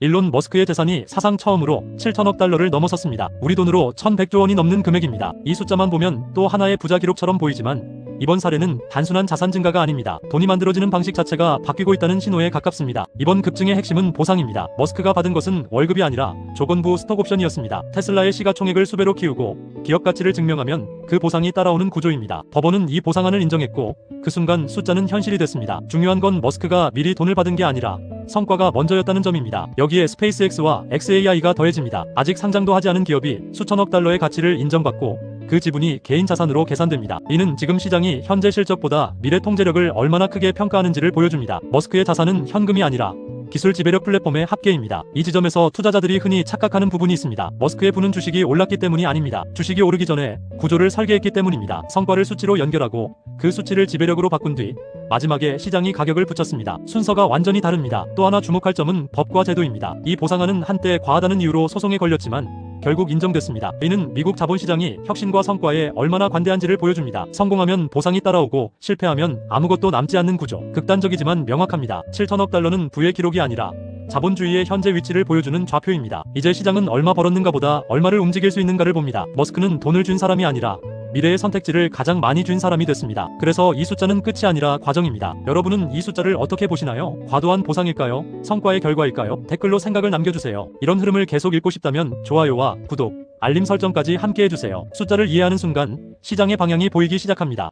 일론 머스크의 재산이 사상 처음으로 7천억 달러를 넘어섰습니다. 우리 돈으로 1100조 원이 넘는 금액입니다. 이 숫자만 보면 또 하나의 부자 기록처럼 보이지만 이번 사례는 단순한 자산 증가가 아닙니다. 돈이 만들어지는 방식 자체가 바뀌고 있다는 신호에 가깝습니다. 이번 급증의 핵심은 보상입니다. 머스크가 받은 것은 월급이 아니라 조건부 스톡 옵션이었습니다. 테슬라의 시가총액을 수배로 키우고 기업 가치를 증명하면 그 보상이 따라오는 구조입니다. 법원은 이 보상안을 인정했고 그 순간 숫자는 현실이 됐습니다. 중요한 건 머스크가 미리 돈을 받은 게 아니라 성과가 먼저였다는 점입니다. 여기에 스페이스X와 XAI가 더해집니다. 아직 상장도 하지 않은 기업이 수천억 달러의 가치를 인정받고 그 지분이 개인 자산으로 계산됩니다. 이는 지금 시장이 현재 실적보다 미래 통제력을 얼마나 크게 평가하는지를 보여줍니다. 머스크의 자산은 현금이 아니라 기술 지배력 플랫폼의 합계입니다. 이 지점에서 투자자들이 흔히 착각하는 부분이 있습니다. 머스크의 부는 주식이 올랐기 때문이 아닙니다. 주식이 오르기 전에 구조를 설계했기 때문입니다. 성과를 수치로 연결하고 그 수치를 지배력으로 바꾼 뒤 마지막에 시장이 가격을 붙였습니다. 순서가 완전히 다릅니다. 또 하나 주목할 점은 법과 제도입니다. 이 보상안은 한때 과하다는 이유로 소송에 걸렸지만 결국 인정됐습니다. 이는 미국 자본시장이 혁신과 성과에 얼마나 관대한지를 보여줍니다. 성공하면 보상이 따라오고 실패하면 아무것도 남지 않는 구조. 극단적이지만 명확합니다. 7천억 달러는 부의 기록이 아니라 자본주의의 현재 위치를 보여주는 좌표입니다. 이제 시장은 얼마 벌었는가 보다 얼마를 움직일 수 있는가를 봅니다. 머스크는 돈을 준 사람이 아니라 미래의 선택지를 가장 많이 준 사람이 됐습니다. 그래서 이 숫자는 끝이 아니라 과정입니다. 여러분은 이 숫자를 어떻게 보시나요? 과도한 보상일까요? 성과의 결과일까요? 댓글로 생각을 남겨주세요. 이런 흐름을 계속 읽고 싶다면 좋아요와 구독, 알림 설정까지 함께 해주세요. 숫자를 이해하는 순간 시장의 방향이 보이기 시작합니다.